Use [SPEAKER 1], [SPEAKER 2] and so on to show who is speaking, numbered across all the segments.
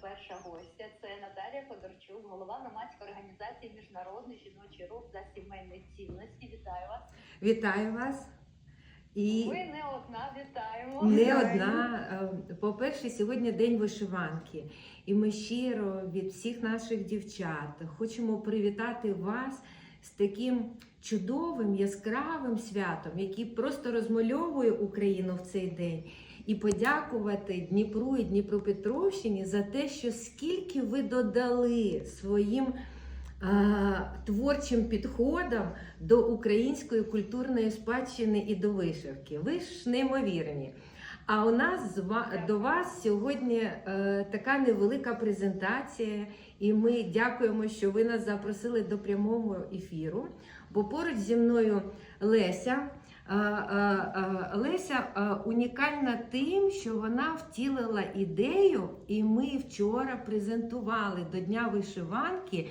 [SPEAKER 1] перша гостя. Це Наталія Федорчук, голова громадської організації Міжнародний жіночий рух за сімейні цінності. Вітаю вас.
[SPEAKER 2] Вітаю вас. І
[SPEAKER 1] Ви не одна, вітаємо.
[SPEAKER 2] не одна. Е, По-перше, сьогодні день вишиванки, і ми щиро від всіх наших дівчат хочемо привітати вас з таким чудовим яскравим святом, який просто розмальовує Україну в цей день. І подякувати Дніпру і Дніпропетровщині за те, що скільки ви додали своїм а, творчим підходом до української культурної спадщини і до вишивки. Ви ж неймовірні. А у нас до вас сьогодні е, така невелика презентація, і ми дякуємо, що ви нас запросили до прямого ефіру. Бо поруч зі мною Леся. Е, е, е, Леся унікальна тим, що вона втілила ідею, і ми вчора презентували до Дня вишиванки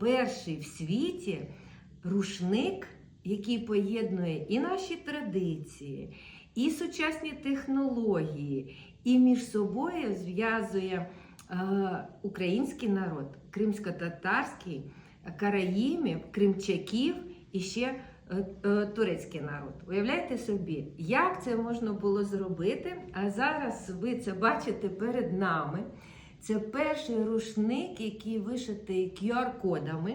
[SPEAKER 2] перший в світі рушник, який поєднує і наші традиції, і сучасні технології, і між собою зв'язує український народ, кримсько-татарський, караїмів, кримчаків і ще турецький народ. Уявляєте собі, як це можна було зробити? А зараз ви це бачите перед нами. Це перший рушник, який вишитий QR-кодами.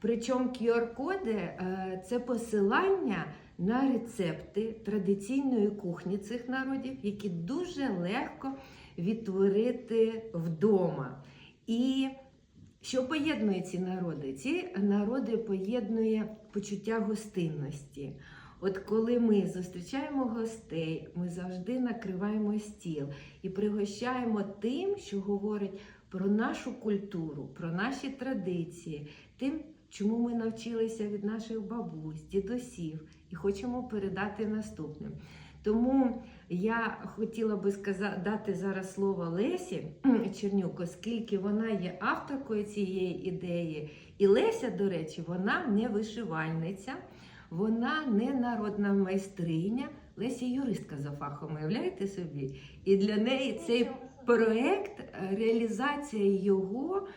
[SPEAKER 2] Причому QR-коди е, це посилання на рецепти традиційної кухні цих народів, які дуже легко відтворити вдома. І що поєднує ці народи? Ці народи поєднує почуття гостинності. От коли ми зустрічаємо гостей, ми завжди накриваємо стіл і пригощаємо тим, що говорить про нашу культуру, про наші традиції, тим, чому ми навчилися від наших бабусь, дідусів і хочемо передати наступним. Тому я хотіла би сказати, дати зараз слово Лесі Чернюк, оскільки вона є авторкою цієї ідеї. І Леся, до речі, вона не вишивальниця, вона не народна майстриня. Леся юристка за фахом, уявляєте собі? І для неї цей проект, е, реалізація його.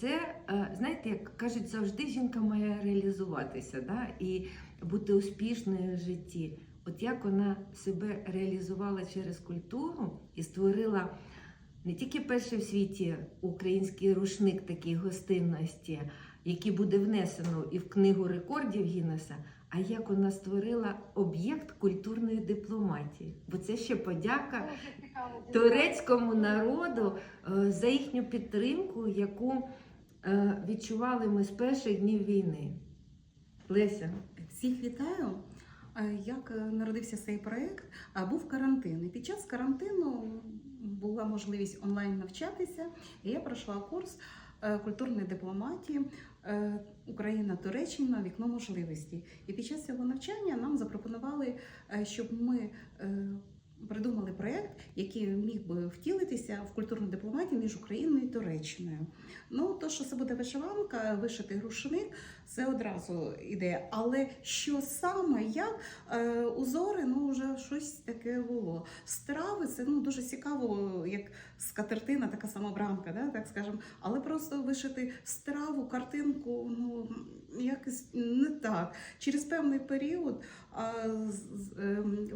[SPEAKER 2] Це, е, знаєте, як кажуть, завжди жінка має реалізуватися да? і бути успішною в житті. От як вона себе реалізувала через культуру і створила не тільки перший в світі український рушник такій гостинності, який буде внесено і в книгу рекордів Гіннеса, а як вона створила об'єкт культурної дипломатії. Бо це ще подяка турецькому народу е, за їхню підтримку, яку е, відчували ми з перших днів війни. Леся,
[SPEAKER 3] Всіх вітаю. Е, Як е, народився цей проект? Був карантин. І під час карантину була можливість онлайн навчатися. І я пройшла курс е, культурної дипломатії Україна Туреччина вікно можливості. І під час цього навчання нам запропонували, щоб ми придумали проект, який міг би втілитися в культурну дипломатію між Україною і Туреччиною. Ну, то, що це буде вишиванка, вишитий рушник, це одразу ідея. Але що саме, як е, узори, ну вже щось таке було. Страви це ну дуже цікаво, як скатертина, така самобранка, да, так скажемо. Але просто вишити страву, картинку, ну якось не так. Через певний період а, з- ем,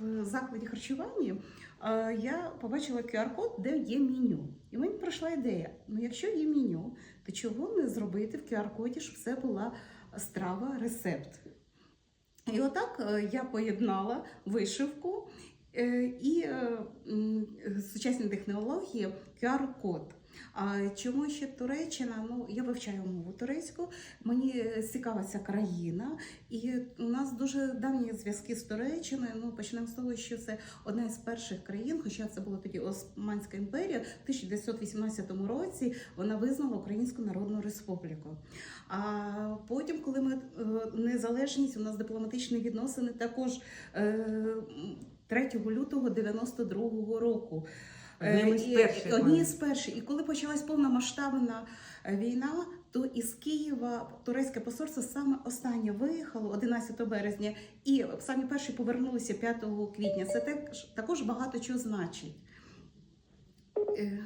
[SPEAKER 3] в закладі харчування. е, Я побачила QR-код, де є меню. І мені прийшла ідея: ну якщо є меню, то чого не зробити в QR-коді, щоб це була страва, рецепт. І отак е, я поєднала вишивку е, і сучасні технології QR-код. А чому ще Туреччина? Ну я вивчаю мову турецьку, мені цікава ця країна, і у нас дуже давні зв'язки з Туреччиною. Ну почнемо з того, що це одна із перших країн, хоча це була тоді Османська імперія, в 1918 році вона визнала Українську Народну Республіку. А потім, коли ми е, незалежність, у нас дипломатичні відносини також е, 3 лютого 92-го року.
[SPEAKER 2] З
[SPEAKER 3] Е, і-
[SPEAKER 2] перших,
[SPEAKER 3] Одні з перших. І коли почалась повномасштабна е, війна, то із Києва турецьке посольство саме останнє виїхало 11 березня, і самі перші повернулися 5 квітня. Це також, також багато чого значить. Е,